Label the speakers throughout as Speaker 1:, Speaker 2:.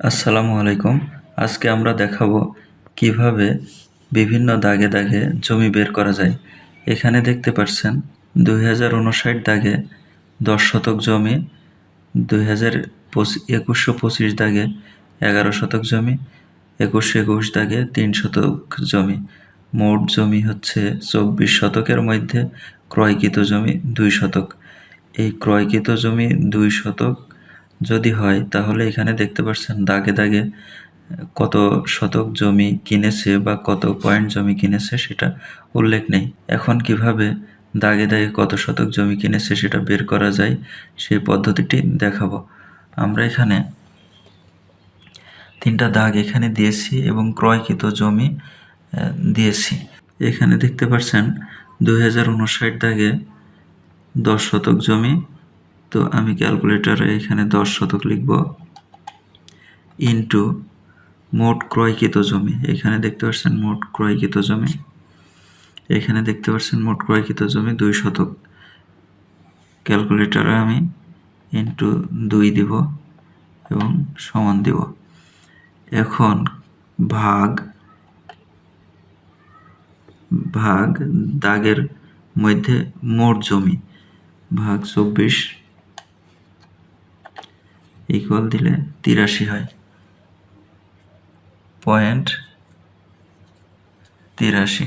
Speaker 1: আসসালামু আলাইকুম। আজকে আমরা দেখাবো কীভাবে বিভিন্ন দাগে দাগে জমি বের করা যায়। এখানে দেখতে পাচ্ছেন, দুই হাজার উনষাট দাগে দশ শতক জমি, দুই হাজার একুশশো পঁচিশ দাগে এগারো শতক জমি, একুশশো একুশ দাগে তিন শতক জমি। মোট জমি হচ্ছে চব্বিশ শতকের মধ্যে ক্রয়কৃত জমি দুই শতক। এই ক্রয়কৃত জমি দুই শতক যদি হয়, তাহলে এখানে দেখতে পাচ্ছেন দাগে দাগে কত শতক জমি কিনেছে বা কত পয়েন্ট জমি কিনেছে সেটা উল্লেখ নেই। এখন কীভাবে দাগে দাগে কত শতক জমি কিনেছে সেটা বের করা যায় সেই পদ্ধতিটি দেখাবো। আমরা এখানে তিনটা দাগ এখানে দিয়েছি এবং ক্রয়কৃত জমি দিয়েছি। এখানে দেখতে পাচ্ছেন দু হাজার উনষাট দাগে দশ শতক জমি তো আমি ক্যালকুলেটারে এখানে দশ শতক লিখব। ইন্টু মোট ক্রয়কৃত জমি। এখানে দেখতে পাচ্ছেন মোট ক্রয়কৃত জমি। এখানে দেখতে পাচ্ছেন মোট ক্রয়কৃত জমি দুই শতক। ক্যালকুলেটারে আমি ইন্টু দুই দিব এবং সমান দিব। এখন ভাগ ভাগ দাগের মধ্যে মোট জমি। ভাগ চব্বিশ ইকুয়াল দিলে তিরাশি হয়। পয়েন্ট তিরাশি।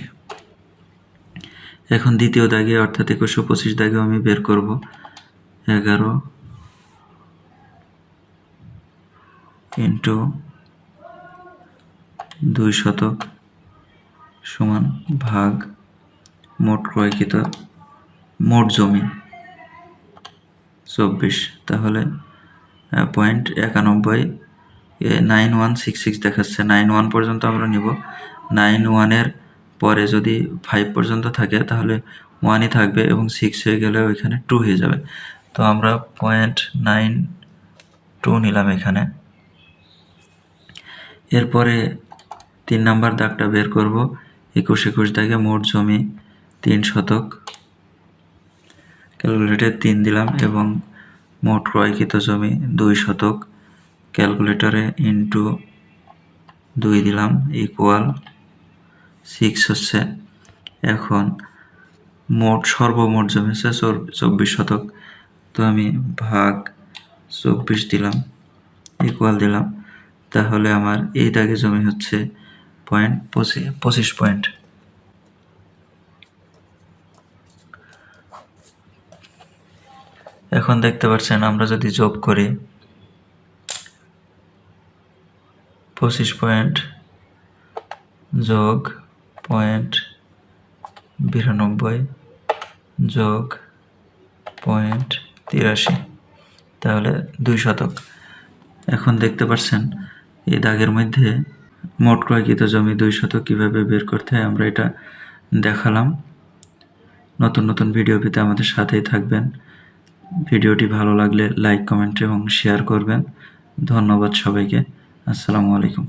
Speaker 1: এখন দ্বিতীয় দাগে, অর্থাৎ একুশশো পঁচিশ দাগে আমি বের করব। এগারো ইন্টু দুই শতক সমান ভাগ মোট ক্রয়কৃত মোট জমি। চব্বিশ, তাহলে পয়েন্ট একানব্বই নাইন ওয়ান সিক্স সিক্স দেখাচ্ছে। নাইন ওয়ান পর্যন্ত আমরা নিব। নাইন ওয়ানের পরে যদি ফাইভ পর্যন্ত থাকে, তাহলে ওয়ানই থাকবে এবং সিক্স হয়ে গেলে ওইখানে টু হয়ে যাবে। তো আমরা পয়েন্ট নাইন টু নিলাম এখানে। এরপরে তিন নাম্বার দাগটা বের করব। একুশ একুশ দাগে মোট জমি তিন শতক। ক্যালকুলেটে তিন দিলাম এবং মোট ক্রয়কৃত জমি দুই শতক। ক্যালকুলেটরে ইন্টু দুই দিলাম ইকুয়াল সিক্স হচ্ছে এখন মোট সর্বমোট জমি হচ্ছে চব্বিশ শতক। তো আমি ভাগ চব্বিশ দিলাম ইকুয়াল দিলাম। তাহলে আমার এই দাগে জমি হচ্ছে পয়েন্ট পঁচিশ পঁচিশ পয়েন্ট এখন দেখতে পাচ্ছেন আমরা যদি যোগ করি পঁচিশ পয়েন্ট যোগ পয়েন্ট বিরানব্বই যোগ পয়েন্ট তিরাশি, তাহলে দুই শতক। এখন দেখতে পাচ্ছেন এই দাগের মধ্যে মোট ক্রয়কৃত জমি দুই শতক কীভাবে বের করতে হয়, আমরা এটা দেখালাম। নতুন নতুন ভিডিও পেতে আমাদের সাথেই থাকবেন। ভিডিওটি ভালো লাগলে লাইক কমেন্ট এবং শেয়ার করবেন। ধন্যবাদ সবাইকে। আসসালামু আলাইকুম।